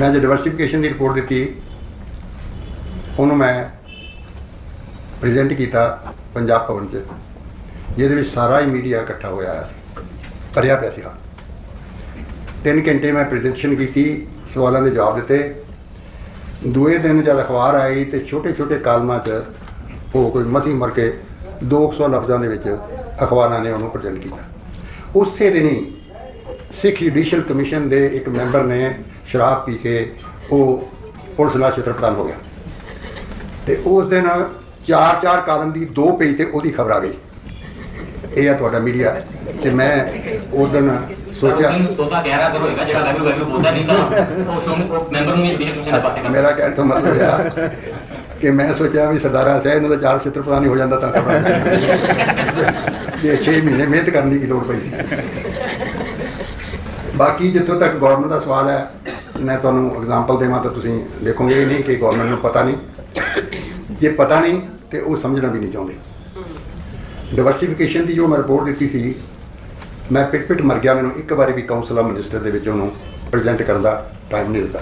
ਮੈਂ ਜੇ ਡਿਵਰਸਿਫਿਕੇਸ਼ਨ ਦੀ ਰਿਪੋਰਟ ਦਿੱਤੀ, ਉਹਨੂੰ ਮੈਂ ਪ੍ਰੈਜ਼ੈਂਟ ਕੀਤਾ ਪੰਜਾਬ ਭਵਨ 'ਚ, ਜਿਹਦੇ ਵਿੱਚ ਸਾਰਾ ਹੀ ਮੀਡੀਆ ਇਕੱਠਾ ਹੋਇਆ ਹੋਇਆ ਸੀ, ਭਰਿਆ ਪਿਆ ਸੀ ਹਾਂ। ਤਿੰਨ ਘੰਟੇ ਮੈਂ ਪ੍ਰੈਜੈਂਟੇਸ਼ਨ ਕੀਤੀ, ਸਵਾਲਾਂ ਦੇ ਜਵਾਬ ਦਿੱਤੇ। ਦੂਏ ਦਿਨ ਜਦ ਅਖਬਾਰ ਆਈ ਤੇ ਛੋਟੇ ਛੋਟੇ ਕਾਲਮਾਂ 'ਚ ਉਹ ਕੋਈ ਮਸੀ ਮਰ ਕੇ 200 ਲਫ਼ਜ਼ਾਂ ਦੇ ਵਿੱਚ ਅਖਬਾਰਾਂ ਨੇ ਉਹਨੂੰ ਪ੍ਰੈਜ਼ੈਂਟ ਕੀਤਾ। ਉਸੇ ਦਿਨ ਹੀ ਸਿੱਖ ਜੁਡੀਸ਼ੀਅਲ ਕਮਿਸ਼ਨ ਦੇ ਇੱਕ ਮੈਂਬਰ ਨੇ ਸ਼ਰਾਬ ਪੀ ਕੇ ਉਹ ਪੁਲਿਸ ਨਾਲ ਪ੍ਰਦਾਨ ਹੋ ਗਿਆ। ਤੇ ਉਸ ਦਿਨ ਚਾਰ ਚਾਰ ਕਾਲਮ ਦੀ ਦੋ ਪੇਜ ਤੇ ਉਹਦੀ ਖਬਰ ਆ ਗਈ। ਇਹ ਆ ਤੁਹਾਡਾ ਮੀਡੀਆ। ਤੇ ਮੈਂ ਉਸ ਦਿਨ ਸੋਚਿਆ ਸਿੰਘ ਤੋਤਾ 11 ਸਰ ਹੋਏਗਾ ਜਿਹੜਾ ਵੈਗਰੂ ਵੈਗਰੂ ਬੋਲਦਾ ਨਹੀਂ ਤਾਂ ਉਹ ਸ਼ੋਮੀ ਮੈਂਬਰ ਨੂੰ ਵੀ ਬਿਲਕੁਲ ਕਿਸੇ ਦੇ ਪਾਸੇ ਕਰਦਾ ਮੇਰਾ ਕਹਿਣ ਤੋਂ ਮਤਲਬ ਆ ਕਿ ਮੈਂ ਸੋਚਿਆ ਵੀ ਸਰਦਾਰਾ ਸਾਹਿਬ ਨੂੰ ਤਾਂ ਚਾਰ ਛਿੱਤਰ ਪ੍ਰਦਾਨ ਹੀ ਹੋ ਜਾਂਦਾ ਤਾਂ ਖਬਰ ਜੇ 6 ਮਹੀਨੇ ਮਿਹਨਤ ਕਰਨ ਦੀ ਲੋੜ ਪਈ ਸੀ। ਬਾਕੀ ਜਿੱਥੋਂ ਤੱਕ ਗਵਰਨਮੈਂਟ ਦਾ ਸਵਾਲ ਹੈ ਮੈਂ ਤੁਹਾਨੂੰ ਐਗਜ਼ਾਮਪਲ ਦੇਵਾਂ ਤਾਂ ਤੁਸੀਂ ਦੇਖੋਗੇ ਹੀ ਨਹੀਂ ਕਿ ਗਵਰਨਮੈਂਟ ਨੂੰ ਪਤਾ ਨਹੀਂ। ਜੇ ਪਤਾ ਨਹੀਂ ਤੇ ਉਹ ਸਮਝਣਾ ਵੀ ਨਹੀਂ ਚਾਹੁੰਦੇ। ਡਿਵਰਸਿਫਿਕੇਸ਼ਨ ਦੀ ਜੋ ਮੈਂ ਰਿਪੋਰਟ ਦਿੱਤੀ ਸੀ, ਮੈਂ ਪਿਟ ਪਿਟ ਮਰ ਗਿਆ ਮੈਨੂੰ, ਇੱਕ ਵਾਰੀ ਵੀ ਕਾਉਂਸਲ ਆਫ ਮਿਨਿਸਟਰ ਦੇ ਵਿੱਚ ਉਹਨੂੰ ਪ੍ਰੈਜ਼ੈਂਟ ਕਰਨ ਦਾ ਟਾਈਮ ਨਹੀਂ ਦਿੱਤਾ।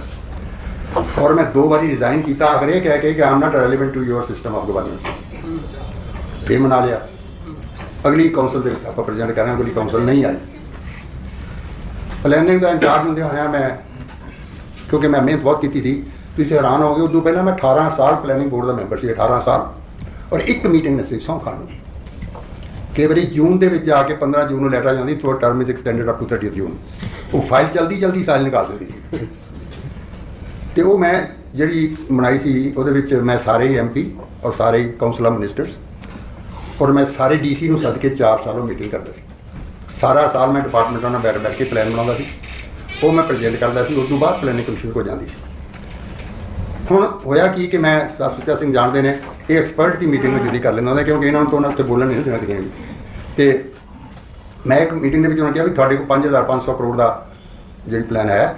ਔਰ ਮੈਂ ਦੋ ਵਾਰੀ ਰਿਜ਼ਾਈਨ ਕੀਤਾ, ਆਖਰ ਇਹ ਕਹਿ ਕੇ ਕਿ I'm not relevant to your system of governance ਫੇਰ ਮਨਾ ਲਿਆ। ਅਗਲੀ ਕਾਉਂਸਲ ਦੇ ਵਿੱਚ ਆਪਾਂ ਪ੍ਰੈਜ਼ੈਂਟ ਕਰਾਂਗੇ, ਅਗਲੀ ਕਾਉਂਸਲ ਨਹੀਂ ਆਈ। ਪਲੈਨਿੰਗ ਦਾ ਇੰਚਾਰਜ ਹੁੰਦੇ ਹੋਇਆ ਮੈਂ ਕਿਉਂਕਿ ਮੈਂ ਮਿਹਨਤ ਬਹੁਤ ਕੀਤੀ ਸੀ। ਤੁਸੀਂ ਹੈਰਾਨ ਹੋਗੇ ਉਦੋਂ ਪਹਿਲਾਂ ਮੈਂ 18 ਸਾਲ ਪਲੈਨਿੰਗ ਬੋਰਡ ਦਾ ਮੈਂਬਰ ਸੀ 18 ਸਾਲ। ਔਰ ਇੱਕ ਮੀਟਿੰਗ ਨਹੀਂ ਸੀ ਸੌਂ ਖਾਣ ਨੂੰ। ਕਈ ਵਾਰੀ ਜੂਨ ਦੇ ਵਿੱਚ ਆ ਕੇ 15 ਜੂਨ ਨੂੰ ਲੈਟਰ ਆ ਜਾਂਦੀ, ਤੁਹਾਡਾ term is extended up to 30 June ਉਹ ਫਾਈਲ ਜਲਦੀ ਜਲਦੀ ਸਾਲ ਨਿਕਾਲ ਦਿੰਦੀ ਸੀ। ਤੇ ਉਹ ਮੈਂ ਜਿਹੜੀ ਬਣਾਈ ਸੀ, ਉਹਦੇ ਵਿੱਚ ਮੈਂ ਸਾਰੇ ਐਮਪੀ ਔਰ ਸਾਰੇ ਕਾਉਂਸਲ ਆਫ ਮਿਨਿਸਟਰਸ ਔਰ ਮੈਂ ਸਾਰੇ ਡੀਸੀ ਨੂੰ ਸੱਦ ਕੇ 4 ਸਾਲੋਂ ਮੀਟਿੰਗ ਕਰਦਾ ਸੀ। ਸਾਰਾ ਸਾਲ ਮੈਂ ਡਿਪਾਰਟਮੈਂਟਾਂ ਨਾਲ ਬੈਠ ਬੈਠ ਕੇ ਪਲਾਨ ਬਣਾਉਂਦਾ ਸੀ। ਉਹ ਮੈਂ ਪ੍ਰੈਜ਼ੈਂਟ ਕਰਦਾ ਸੀ ਉਸ ਤੋਂ ਬਾਅਦ ਪਲੈਨਿੰਗ ਕਮਿਸ਼ਨ ਕੋਲ ਜਾਂਦੀ ਸੀ। ਹੁਣ ਹੋਇਆ ਕੀ ਕਿ ਮੈਂ ਸਾਹਿਬ ਸੁੱਚਾ ਸਿੰਘ ਜਾਣਦੇ ਨੇ, ਇਹ ਐਕਸਪਰਟ ਦੀ ਮੀਟਿੰਗ ਨੂੰ ਜੁਦੀ ਕਰ ਲੈਂਦਾ ਹੁੰਦਾ, ਕਿਉਂਕਿ ਇਹਨਾਂ ਨੂੰ ਤਾਂ ਉਹਨਾਂ ਉੱਤੇ ਬੋਲਣ ਨਹੀਂ ਦੇਣਾ ਕਿਸੇ ਨੂੰ ਤੇ ਮੈਂ ਇੱਕ ਮੀਟਿੰਗ ਦੇ ਵਿੱਚ ਉਹਨਾਂ ਕਿਹਾ ਵੀ ਤੁਹਾਡੇ ਕੋਲ 5500 ਕਰੋੜ ਦਾ ਜਿਹੜੀ ਪਲਾਨ ਹੈ,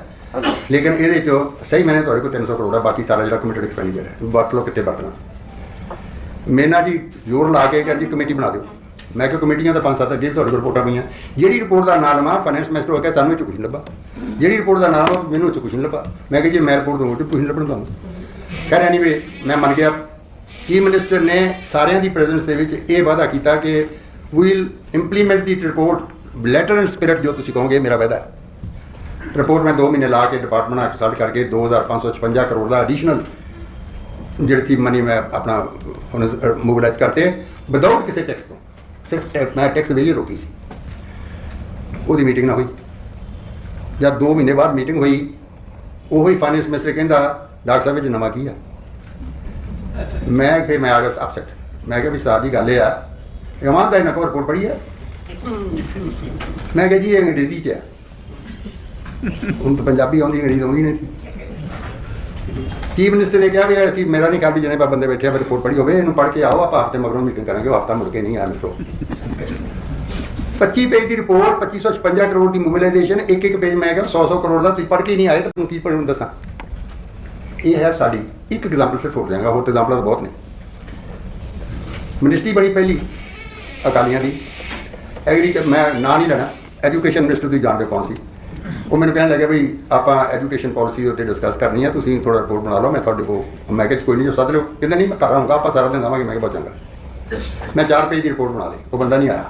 ਲੇਕਿਨ ਇਹਦੇ ਚੋਂ ਸਹੀ ਮੈਨੇ ਤੁਹਾਡੇ ਕੋਲ 300 ਕਰੋੜ ਹੈ ਬਾਕੀ ਸਾਰਾ ਜਿਹੜਾ ਕਮਿਟਡ ਐਕਸਪੈਂਡੀਚਰ ਹੈ ਵਰਤ ਲਓ ਕਿੱਥੇ ਵਰਤਣਾ ਮੇਨਾ ਜੀ ਜ਼ੋਰ ਲਾ ਕੇ ਕਿ ਜੀ ਕਮੇਟੀ ਬਣਾ ਦਿਓ। ਮੈਂ ਕਿਹਾ ਕਮੇਟੀਆਂ ਦਾ ਪੰਜ ਸੱਤ ਅੱਗੇ ਵੀ ਤੁਹਾਡੇ ਕੋਲ ਰਿਪੋਰਟਾਂ ਪਈਆਂ। ਜਿਹੜੀ ਰਿਪੋਰਟ ਦਾ ਨਾਮ ਆ ਫਾਈਨੈਂਸ ਮਿਨਿਸਟਰ ਹੋ ਕੇ ਸਾਨੂੰ ਇਹ 'ਚ ਕੁਛ ਨਹੀਂ ਲੱਭਾ। ਜਿਹੜੀ ਰਿਪੋਰਟ ਦਾ ਨਾਮ ਮੈਨੂੰ ਇਹ 'ਚ ਕੁਛ ਨਹੀਂ ਲੱਭਾ। ਮੈਂ ਕਿਹਾ ਜੀ ਮੈਂ ਰਿਪੋਰਟ ਦਊਂ ਤੇ ਕੁਛ ਨਹੀਂ ਲੱਭਣ ਤੁਹਾਨੂੰ ਖੈਰ ਐਨੀਵੇ ਮੈਂ ਮੰਨ ਗਿਆ ਚੀਫ ਮਿਨਿਸਟਰ ਨੇ ਸਾਰਿਆਂ ਦੀ ਪ੍ਰੈਜ਼ੈਂਸ ਦੇ ਵਿੱਚ ਇਹ ਵਾਅਦਾ ਕੀਤਾ ਕਿ we'll implement the report letter and spirit ਜੋ ਤੁਸੀਂ ਕਹੋਗੇ, ਮੇਰਾ ਵਾਅਦਾ ਹੈ। ਰਿਪੋਰਟ ਮੈਂ 2 ਮਹੀਨੇ ਲਾ ਕੇ ਡਿਪਾਰਟਮੈਂਟ ਨਾਲ ਕੰਸਲਟ ਕਰਕੇ 2556 ਕਰੋੜ ਦਾ ਐਡੀਸ਼ਨਲ ਜਿਹੜੀ ਸੀ ਮਨੀ ਮੈਂ ਆਪਣਾ ਹੁਣ ਮੋਬਿਲਾਈਜ਼ ਕਰਤੇ ਵਿਦਆਊਟ ਕਿਸੇ ਟੈਕਸ ਤੋਂ। ਸਿਰਫ ਟੈ- ਮੈਂ ਟੈਕਸ ਵੇਲੇ ਰੋਕੀ ਸੀ। ਉਹਦੀ ਮੀਟਿੰਗ ਨਾ ਹੋਈ। ਜਦ 2 ਮਹੀਨੇ ਬਾਅਦ ਮੀਟਿੰਗ ਹੋਈ, ਉਹੀ ਫਾਈਨੈਂਸ ਮਿਨਿਸਟਰ ਕਹਿੰਦਾ, ਡਾਕਟਰ ਸਾਹਿਬ, ਇਹ 'ਚ ਨਵਾਂ ਕੀ ਆ? ਮੈਂ ਕਿ ਮੈਂ ਆ ਗਿਆ ਅਪਸੈਟ ਮੈਂ ਕਿਹਾ, ਵੀ ਸਾਹ ਦੀ ਗੱਲ ਇਹ ਆ। ਇਮਾਨ ਦਾ ਇਹਨਾਂ ਕੋਲ ਰਿਪੋਰਟ ਪੜ੍ਹੀ ਆ? ਮੈਂ ਕਿਹਾ, ਜੀ, ਇਹ ਅੰਗਰੇਜ਼ੀ ਚ ਆ। ਹੁਣ ਤਾਂ ਪੰਜਾਬੀ ਆਉਂਦੀ, ਅੰਗਰੇਜ਼ੀ ਆਉਂਦੀ ਨਹੀਂ ਸੀ। ਚੀਫ ਮਿਨਿਸਟਰ ਨੇ ਕਿਹਾ ਵੀ ਅਸੀਂ ਮੇਰਾ ਨਹੀਂ ਖਿਆਲ ਵੀ ਜਿਹਨੇ ਬੰਦੇ ਬੈਠੇ ਆ ਰਿਪੋਰਟ ਪੜੀ ਹੋਵੇ, ਇਹਨੂੰ ਪੜ੍ਹ ਕੇ ਆਓ, ਆਪਾਂ ਹਫ਼ਤੇ ਮਗਰੋਂ ਮੀਟਿੰਗ ਕਰਾਂਗੇ ਹਫਤਾ ਮੁੜ ਕੇ ਨਹੀਂ ਆਇਆ ਮਿਸੋ 25 ਪੇਜ ਦੀ ਰਿਪੋਰਟ 2556 ਕਰੋੜ ਦੀ ਮੋਬਿਲਾਈਜੇਸ਼ਨ, ਇੱਕ ਇੱਕ ਪੇਜ ਮੈਂ ਕਿਹਾ 100 100 ਕਰੋੜ ਦਾ, ਤੁਸੀਂ ਪੜ੍ਹ ਕੇ ਨਹੀਂ ਆਏ, ਤਾਂ ਤੁਹਾਨੂੰ ਕੀ ਪੜ੍ਹਨ ਦੱਸਾਂ? ਇਹ ਹੈ ਸਾਡੀ, ਇੱਕ ਐਗਜ਼ਾਮਪਲ ਸਿਰ ਛੋੜ ਦਿਆਂਗਾ, ਹੋਰ ਐਗਜ਼ਾਮਪਲਾਂ ਬਹੁਤ ਨੇ। ਮਿਨਿਸਟਰੀ ਬਣੀ ਪਹਿਲੀ, ਅਕਾਲੀਆਂ ਦੀ। ਐਗਰੀ ਮੈਂ ਨਾਂ ਨਹੀਂ ਲੈਣਾ ਐਜੂਕੇਸ਼ਨ ਮਿਨਿਸਟਰ ਦੀ ਜਾਣਦੇ ਕੌਣ ਸੀ? ਉਹ ਮੈਨੂੰ ਕਹਿਣ ਲੱਗਿਆ ਵੀ ਆਪਾਂ ਐਜੂਕੇਸ਼ਨ ਪਾਲਿਸੀ ਦੇ ਉੱਤੇ ਡਿਸਕਸ ਕਰਨੀ ਆ, ਤੁਸੀਂ ਥੋੜਾ ਰਿਪੋਰਟ ਬਣਾ ਲਓ, ਮੈਂ ਤੁਹਾਡੇ ਕੋਲ ਮੈਂ ਕਿਹਾ ਕੋਈ ਨਹੀਂ ਜੋ ਸੱਦ ਲਿਓ। ਕਹਿੰਦਾ ਨਹੀਂ, ਮੈਂ ਘਰ ਆਉਂਗਾ ਆਪਾਂ ਸਾਰਾ ਦਿਨ ਦੇਵਾਂਗੇ ਮੈਂ ਕਿਹਾ ਬਹੁਤ ਚੰਗਾ ਮੈਂ 4 ਪੇਜ ਦੀ ਰਿਪੋਰਟ ਬਣਾ ਲਈ, ਉਹ ਬੰਦਾ ਨਹੀਂ ਆਇਆ।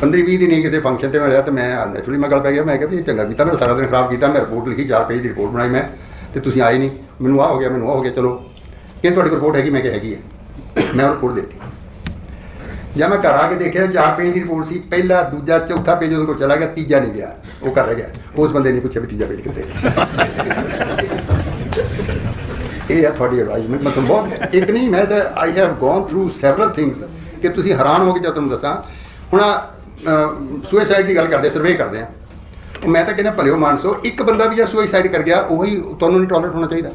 15 20 ਦਿਨ ਹੀ ਕਿਸੇ ਫੰਕਸ਼ਨ ਤੇ ਮੈਂ ਰਿਹਾ ਤੇ ਮੈਂ ਨੈਚੁਰਲੀ ਮੈਂ ਗੱਲ ਪੈ ਗਿਆ, ਮੈਂ ਕਿਹਾ ਵੀ ਇਹ ਚੰਗਾ ਕੀਤਾ, ਮੈਂ ਸਾਰਾ ਦਿਨ ਖਰਾਬ ਕੀਤਾ, ਮੈਂ ਰਿਪੋਰਟ ਲਿਖੀ 4 ਪੇਜ ਦੀ ਰਿਪੋਰਟ ਬਣਾਈ ਮੈਂ, ਤੇ ਤੁਸੀਂ ਆਏ ਨਹੀਂ। ਮੈਨੂੰ ਆ ਹੋ ਗਿਆ, ਮੈਨੂੰ ਆ ਹੋ ਗਿਆ, ਚਲੋ। ਕਹਿੰਦੇ ਤੁਹਾਡੀ ਰਿਪੋਰਟ ਹੈਗੀ, ਮੈਂ ਕਿਹਾ ਹੈਗੀ ਹੈ। ਮੈਂ ਉਹ ਰਿਪੋਰਟ ਦਿੱਤੀ। ਜਾਂ ਮੈਂ ਘਰ ਆ ਕੇ ਦੇਖਿਆ, ਚਾਰ ਪੇਜ ਦੀ ਰਿਪੋਰਟ ਸੀ, ਪਹਿਲਾ, ਦੂਜਾ, ਚੌਥਾ ਪੇਜ ਉਹਦੇ ਕੋਲ ਚਲਾ ਗਿਆ, ਤੀਜਾ ਨਹੀਂ ਗਿਆ, ਉਹ ਕਰ ਰਹਿ ਗਿਆ। ਉਸ ਬੰਦੇ ਨੇ ਪੁੱਛਿਆ ਵੀ ਤੀਜਾ ਪੇਜ ਕਿੱਥੇ ਇਹ ਹੈ ਤੁਹਾਡੀ ਐਡਵਾਈਸ ਮਤਲਬ ਬਹੁਤ ਇੱਕ ਨਹੀਂ, ਮੈਂ ਤਾਂ I have gone through several things ਕਿ ਤੁਸੀਂ ਹੈਰਾਨ ਹੋ ਕੇ ਜਦ ਤੁਹਾਨੂੰ ਦੱਸਾਂ। ਹੁਣ ਸੁਸਾਈਡ ਦੀ ਗੱਲ ਕਰਦੇ ਸਰਵੇ ਕਰਦੇ ਆ। ਉਹ ਮੈਂ ਤਾਂ ਕਹਿੰਦਾ, ਭਲਿਓ ਮਾਨਸੋ, ਇੱਕ ਬੰਦਾ ਵੀ ਜੇ ਸੁਸਾਈਡ ਕਰ ਗਿਆ, ਉਹੀ ਤੁਹਾਨੂੰ ਨਹੀਂ ਟੋਲਰੇਟ ਹੋਣਾ ਚਾਹੀਦਾ।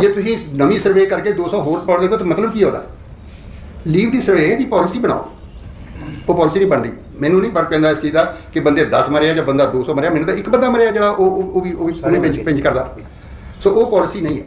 ਜੇ ਤੁਸੀਂ ਨਵੀਂ ਸਰਵੇ ਕਰਕੇ 200 ਹੋਰ ਪੜ ਦੇਗਾ ਤਾਂ ਮਤਲਬ ਕੀ ਉਹਦਾ? ਲੀਵ ਦੀ ਸਰਵੇ ਦੀ ਪਾਲਿਸੀ ਬਣਾਓ। ਉਹ ਪਾਲਿਸੀ ਨਹੀਂ ਬਣਦੀ। ਮੈਨੂੰ ਨਹੀਂ ਫ਼ਰਕ ਪੈਂਦਾ ਇਸ ਚੀਜ਼ ਦਾ ਕਿ ਬੰਦੇ 10 ਮਰਿਆ ਜਾਂ ਬੰਦਾ 200 ਮਰਿਆ। ਮੈਨੂੰ ਤਾਂ ਇੱਕ ਬੰਦਾ ਮਰਿਆ ਜਿਹੜਾ ਉਹ ਉਹ- ਵੀ ਉਹ ਵੀ ਸਾਰੇ ਪਿੰਚ ਪਿੰਚ ਕਰਦਾ। ਸੋ ਉਹ ਪਾਲਿਸੀ ਨਹੀਂ ਹੈ।